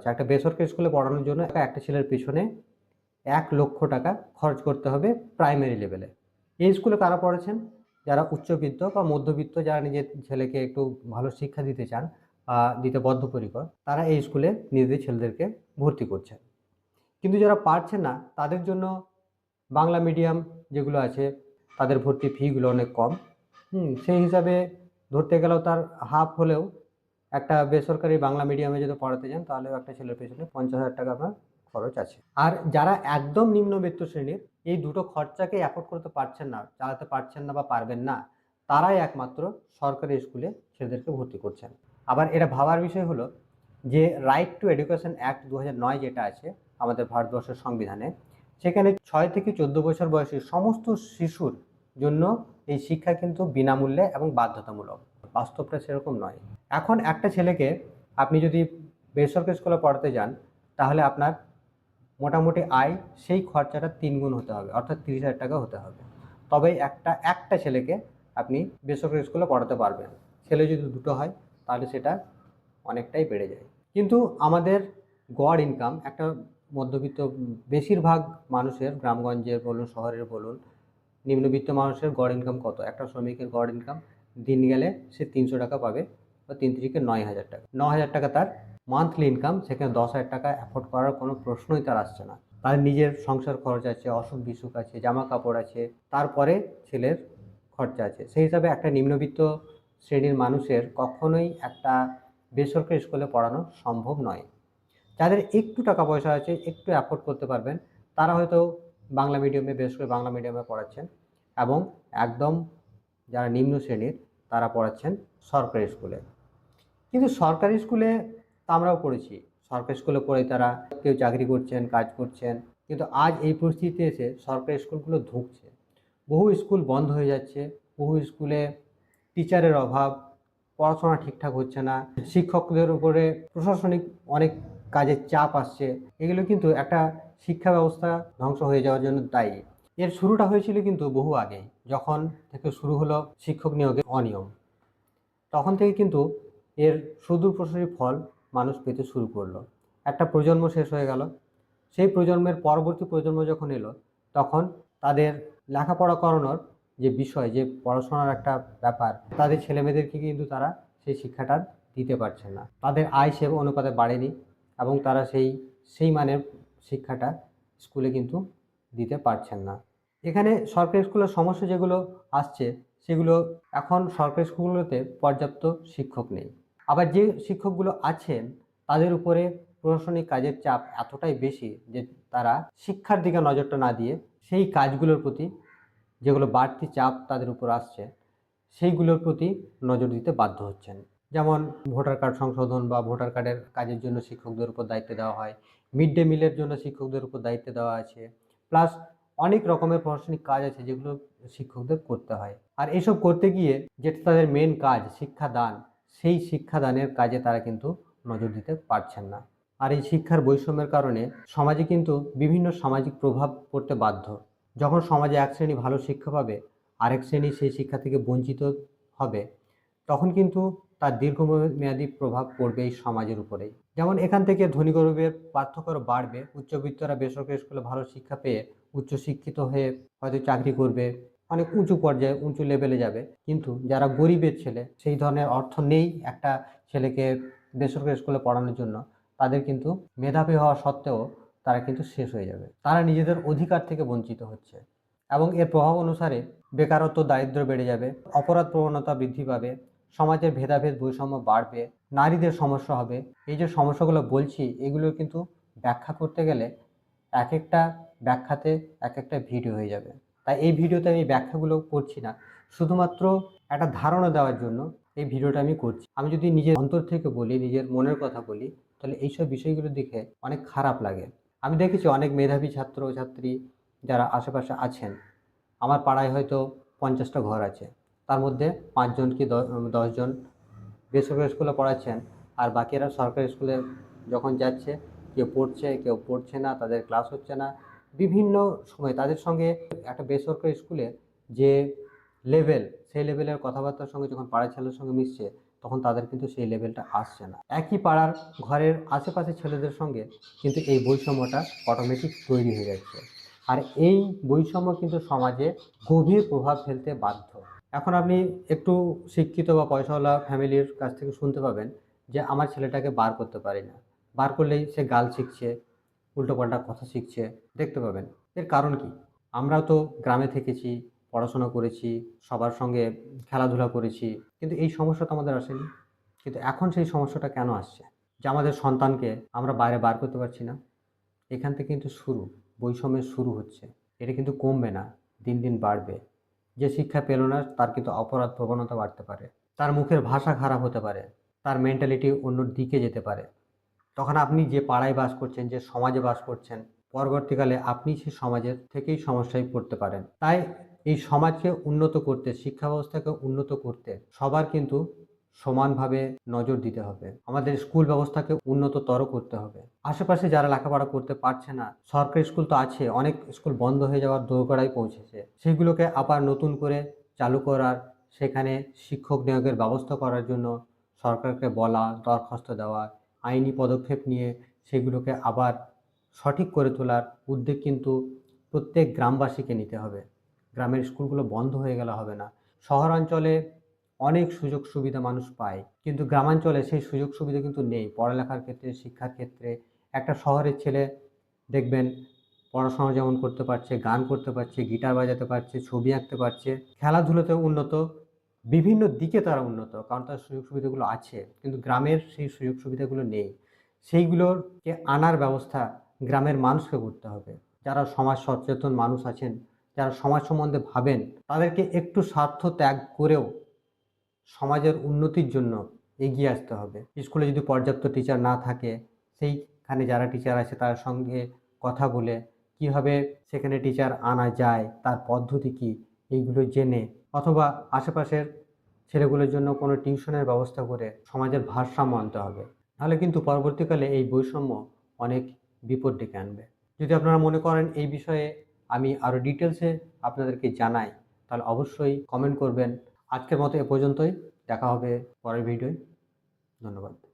হচ্ছে একটা বেসরকারি স্কুলে পড়ানোর জন্য একটা ছেলের পিছনে এক লক্ষ টাকা খরচ করতে হবে প্রাইমারি লেভেলে এই স্কুলে কারা পড়েছেন? যারা উচ্চবিত্ত বা মধ্যবিত্ত, যারা নিজের ছেলেকে একটু ভালো শিক্ষা দিতে চান দিতে বদ্ধপরিকর, তারা এই স্কুলে নিজেদের ছেলেদেরকে ভর্তি করছেন কিন্তু যারা পারছেন না, তাদের জন্য বাংলা মিডিয়াম যেগুলো আছে, তাদের ভর্তি ফিগুলো অনেক কম। সেই হিসাবে ধরতে গেলেও তার হাফ হলেও একটা বেসরকারি বাংলা মিডিয়ামে যদি পড়াতে যান, তাহলেও একটা ছেলের পেছনে পঞ্চাশ হাজার টাকা আপনার খরচ আছে। আর যারা একদম নিম্নবিত্ত শ্রেণির, এই দুটো খরচাকে অ্যাফোর্ড করতে পারছেন না, চালাতে পারছেন না বা পারবেন না, তারাই একমাত্র সরকারি স্কুলে ছেলেদেরকে ভর্তি করছেন। আবার এটা ভাবার বিষয় হলো যে রাইট টু এডুকেশন অ্যাক্ট দু যেটা আছে আমাদের ভারতবর্ষের সংবিধানে, সেখানে ছয় থেকে চোদ্দ বছর বয়সী সমস্ত শিশুর জন্য এই শিক্ষা কিন্তু বিনামূল্যে এবং বাধ্যতামূলক। বাস্তবটা সেরকম নয়। এখন একটা ছেলেকে আপনি যদি বেসরকারি স্কুলে পড়াতে যান, তাহলে আপনার মোটামুটি আয় সেই খরচাটা তিন গুণ হতে হবে, অর্থাৎ তিরিশ হাজার টাকা হতে হবে। তবেই একটা একটা ছেলেকে আপনি বেসরকারি স্কুলে পড়াতে পারবেন। ছেলে যদি দুটো হয়, তাহলে সেটা অনেকটাই বেড়ে যায়। কিন্তু আমাদের গড় ইনকাম একটা মধ্যবিত্ত, বেশিরভাগ মানুষের গ্রামগঞ্জের বলুন, শহরের বলুন, নিম্নবিত্ত মানুষের গড় ইনকাম কত? একটা শ্রমিকের গড় ইনকাম দিন গেলে সে তিনশো টাকা পাবে। বা তিন তিরিকে নয় হাজার টাকা। ন হাজার টাকা তার মান্থলি ইনকাম সেখানে দশ হাজার টাকা অ্যাফোর্ড করার কোনো প্রশ্নই তার আসছে না। তার নিজের সংসার খরচ আছে, অসুখ বিসুখ আছে জামা কাপড় আছে, তারপরে ছেলের খরচা আছে। সেই হিসাবে একটা নিম্নবিত্ত শ্রেণির মানুষের কখনোই একটা বেসরকারি স্কুলে পড়ানো সম্ভব নয়। যাদের একটু টাকা পয়সা আছে, একটু অ্যাফোর্ড করতে পারবেন, তারা হয়তো বাংলা মিডিয়ামে বেশ করে বাংলা মিডিয়ামে পড়াচ্ছেন এবং একদম যারা নিম্ন শ্রেণির, তারা পড়াচ্ছেন সরকারি স্কুলে। কিন্তু সরকারি স্কুলে আমরাও পড়েছি। সরকারি স্কুলে পড়ে তারা কেউ চাকরি করছেন, কাজ করছেন। কিন্তু আজ এই পরিস্থিতিতে এসে সরকারি স্কুলগুলো ধুঁকছে বহু স্কুল বন্ধ হয়ে যাচ্ছে। বহু স্কুলে টিচারের অভাব। পড়াশোনা ঠিকঠাক হচ্ছে না। শিক্ষকদের উপরে প্রশাসনিক অনেক কাজের চাপ আসছে। এগুলো কিন্তু একটা শিক্ষা ব্যবস্থা ধ্বংস হয়ে যাওয়ার জন্য দায়ী। এর শুরুটা হয়েছিল কিন্তু বহু আগেই, যখন থেকে শুরু হলো শিক্ষক নিয়োগের অনিয়ম। তখন থেকে কিন্তু এর সুদূর প্রসারী ফল মানুষ পেতে শুরু করল। একটা প্রজন্ম শেষ হয়ে গেল। সেই প্রজন্মের পরবর্তী প্রজন্ম যখন এলো, তখন তাদের লেখাপড়া করানোর যে বিষয়, যে পড়াশোনার একটা ব্যাপার, তাদের ছেলেমেয়েদেরকে কিন্তু তারা সেই শিক্ষাটা দিতে পারছে না। তাদের আয় সে অনুপাতে বাড়েনি এবং তারা সেই সেই মানের শিক্ষাটা স্কুলে কিন্তু দিতে পারছেন না। এখানে সরকারি স্কুলের সমস্যা যেগুলো আসছে, সেগুলো এখন সরকারি স্কুলগুলোতে পর্যাপ্ত শিক্ষক নেই। আবার যে শিক্ষকগুলো আছেন, তাদের উপরে প্রশাসনিক কাজের চাপ এতটাই বেশি যে তারা শিক্ষার দিকে নজরটা না দিয়ে সেই কাজগুলোর প্রতি যেগুলো বাড়তি চাপ তাদের উপর আসছে, সেইগুলোর প্রতি নজর দিতে বাধ্য হচ্ছেন। যেমন ভোটার কার্ড সংশোধন বা ভোটার কার্ডের কাজের জন্য শিক্ষকদের উপর দায়িত্ব দেওয়া হয়, মিড ডে মিলের জন্য শিক্ষকদের উপর দায়িত্ব দেওয়া আছে, প্লাস অনেক রকমের প্রশাসনিক কাজ আছে যেগুলো শিক্ষকদের করতে হয়। আর এসব করতে গিয়ে যেটা তাদের মেন কাজ, শিক্ষাদান সেই শিক্ষাদানের কাজে তারা কিন্তু নজর দিতে পারছেন না। আর এই শিক্ষার বৈষম্যের কারণে সমাজে কিন্তু বিভিন্ন সামাজিক প্রভাব পড়তে বাধ্য। যখন সমাজে এক শ্রেণি ভালো শিক্ষা পাবে, আরেক শ্রেণি সেই শিক্ষা থেকে বঞ্চিত হবে, তখন কিন্তু তার দীর্ঘমেয়াদী প্রভাব পড়বে এই সমাজের উপরেই। যেমন এখান থেকে ধনী গরিবের পার্থক্য বাড়বে, উচ্চবিত্তরা বেসরকারি স্কুলে ভালো শিক্ষা পেয়ে উচ্চশিক্ষিত হয়ে হয়তো চাকরি করবে অনেক উঁচু পর্যায়ে, উঁচু লেভেলে যাবে। কিন্তু যারা গরিবের ছেলে, সেই ধরনের অর্থ নেই একটা ছেলেকে বেসরকারি স্কুলে পড়ানোর জন্য। তাদের কিন্তু মেধাবী হওয়া সত্ত্বেও তারা কিন্তু শেষ হয়ে যাবে। তারা নিজেদের অধিকার থেকে বঞ্চিত হচ্ছে এবং এর প্রভাব অনুসারে বেকারত্ব, দারিদ্র বেড়ে যাবে, অপরাধ প্রবণতা বৃদ্ধি পাবে, সমাজের ভেদাভেদ বৈষম্য বাড়বে, নারীদের সমস্যা হবে। এই যে সমস্যাগুলো বলছি, এগুলো কিন্তু ব্যাখ্যা করতে গেলে এক একটা ব্যাখ্যাতে এক একটা ভিডিও হয়ে যাবে। তাই এই ভিডিওতে আমি ব্যাখ্যাগুলো করছি না। শুধুমাত্র একটা ধারণা দেওয়ার জন্য এই ভিডিওটা আমি করছি। আমি যদি নিজের অন্তর থেকে বলি, নিজের মনের কথা বলি, তাহলে এইসব বিষয়গুলো দেখে অনেক খারাপ লাগে। আমি দেখেছি অনেক মেধাবী ছাত্র, ছাত্রী যারা আশেপাশে আছেন। আমার পাড়ায় হয়তো পঞ্চাশটা ঘর আছে। তার মধ্যে পাঁচজন কি দশজন বেসরকারি স্কুলে পড়াচ্ছেন আর বাকিরা সরকারি স্কুলে যখন যাচ্ছে, কেউ পড়ছে কেউ পড়ছে না, তাদের ক্লাস হচ্ছে না। বিভিন্ন সময় তাদের সঙ্গে একটা বেসরকারি স্কুলে যে লেভেল সেই লেভেলের কথাবার্তার সঙ্গে যখন পাড়ার ছেলের সঙ্গে মিশছে, তখন তাদের কিন্তু সেই লেভেলটা আসছে না। একই পাড়ার ঘরের আশেপাশে ছেলেদের সঙ্গে কিন্তু এই বৈষম্যটা অটোমেটিক তৈরি হয়ে যাচ্ছে। আর এই বৈষম্য কিন্তু সমাজে গভীর প্রভাব ফেলতে বাধ্য। এখন আপনি একটু শিক্ষিত বা পয়সাওয়ালা ফ্যামিলির কাছ থেকে শুনতে পাবেন যে, আমার ছেলেটাকে বার করতে পারি না। বার করলেই সে গাল শিখছে উল্টোপাল্টা কথা শিখছে, দেখতে পাবেন। এর কারণ কি? আমরা তো গ্রামে থেকেছি, পড়াশোনা করেছি, সবার সঙ্গে খেলাধুলা করেছি, কিন্তু এই সমস্যা তো আমাদের আসেনি। কিন্তু এখন সেই সমস্যাটা কেন আসছে? যে আমাদের সন্তানকে আমরা বাইরে বার করতে পারছি না। এখান থেকে কিন্তু শুরু বৈষম্যের শুরু হচ্ছে। এটা কিন্তু কমবে না, দিন দিন বাড়বে। যে শিক্ষা পেল না, তার কিন্তু অপরাধ প্রবণতা বাড়তে পারে। তার মুখের ভাষা খারাপ হতে পারে। তার মেন্টালিটি অন্য দিকে যেতে পারে। তখন আপনি যে পাড়ায় বাস করছেন, যে সমাজে বাস করছেন, পরবর্তীকালে আপনি সেই সমাজের থেকেই সমস্যায় পড়তে পারেন। তাই এই সমাজকে উন্নত করতে, শিক্ষা ব্যবস্থাকে উন্নত করতে সবার কিন্তু সমানভাবে নজর দিতে হবে। আমাদের স্কুল ব্যবস্থাকে উন্নততর করতে হবে। আশেপাশে যারা লেখাপড়া করতে পারছে না, সরকারি স্কুল তো আছে, অনেক স্কুল বন্ধ হয়ে যাওয়ার দোরগোড়ায় পৌঁছেছে। সেগুলোকে আবার নতুন করে চালু করার, সেখানে শিক্ষক নিয়োগের ব্যবস্থা করার জন্য সরকারকে বলা, দরখাস্ত দেওয়া আইনি পদক্ষেপ নিয়ে সেগুলোকে আবার সঠিক করে তোলার উদ্যোগ কিন্তু প্রত্যেক গ্রামবাসীকে নিতে হবে। গ্রামের স্কুলগুলো বন্ধ হয়ে গেলে হবে না। শহরাঞ্চলে অনেক সুযোগ সুবিধা মানুষ পায়, কিন্তু গ্রামাঞ্চলে সেই সুযোগ সুবিধা কিন্তু নেই। পড়ালেখার ক্ষেত্রে, শিক্ষার ক্ষেত্রে একটা শহরের ছেলে দেখবেন পড়াশোনা যেমন করতে পারছে, গান করতে পারছে, গিটার বাজাতে পারছে, ছবি আঁকতে পারছে, খেলাধুলোতেও উন্নত। বিভিন্ন দিকে তারা উন্নত, কারণ তার সুযোগ সুবিধাগুলো আছে, কিন্তু গ্রামের সেই সুযোগ সুবিধাগুলো নেই। সেইগুলোকে আনার ব্যবস্থা গ্রামের মানুষকে করতে হবে। যারা সমাজ সচেতন মানুষ আছেন, যারা সমাজ সম্বন্ধে ভাবেন, তাদেরকে একটু স্বার্থ ত্যাগ করেও সমাজের উন্নতির জন্য এগিয়ে আসতে হবে। স্কুলে যদি পর্যাপ্ত টিচার না থাকে, সেইখানে যারা টিচার আছে তার সঙ্গে কথা বলে কীভাবে সেখানে টিচার আনা যায়, তার পদ্ধতি কী, এইগুলো জেনে অথবা আশেপাশের ছেলেগুলোর জন্য কোনো টিউশনের ব্যবস্থা করে সমাজের ভারসাম্য আনতে হবে। নাহলে কিন্তু পরবর্তীকালে এই বৈষম্য অনেক বিপদ ডেকে আনবে। যদি আপনারা মনে করেন এই বিষয়ে আমি আরও ডিটেলসে আপনাদেরকে জানাই, তাহলে অবশ্যই কমেন্ট করবেন। আজকের মতো এ পর্যন্তই। দেখা হবে পরের ভিডিওয়। ধন্যবাদ।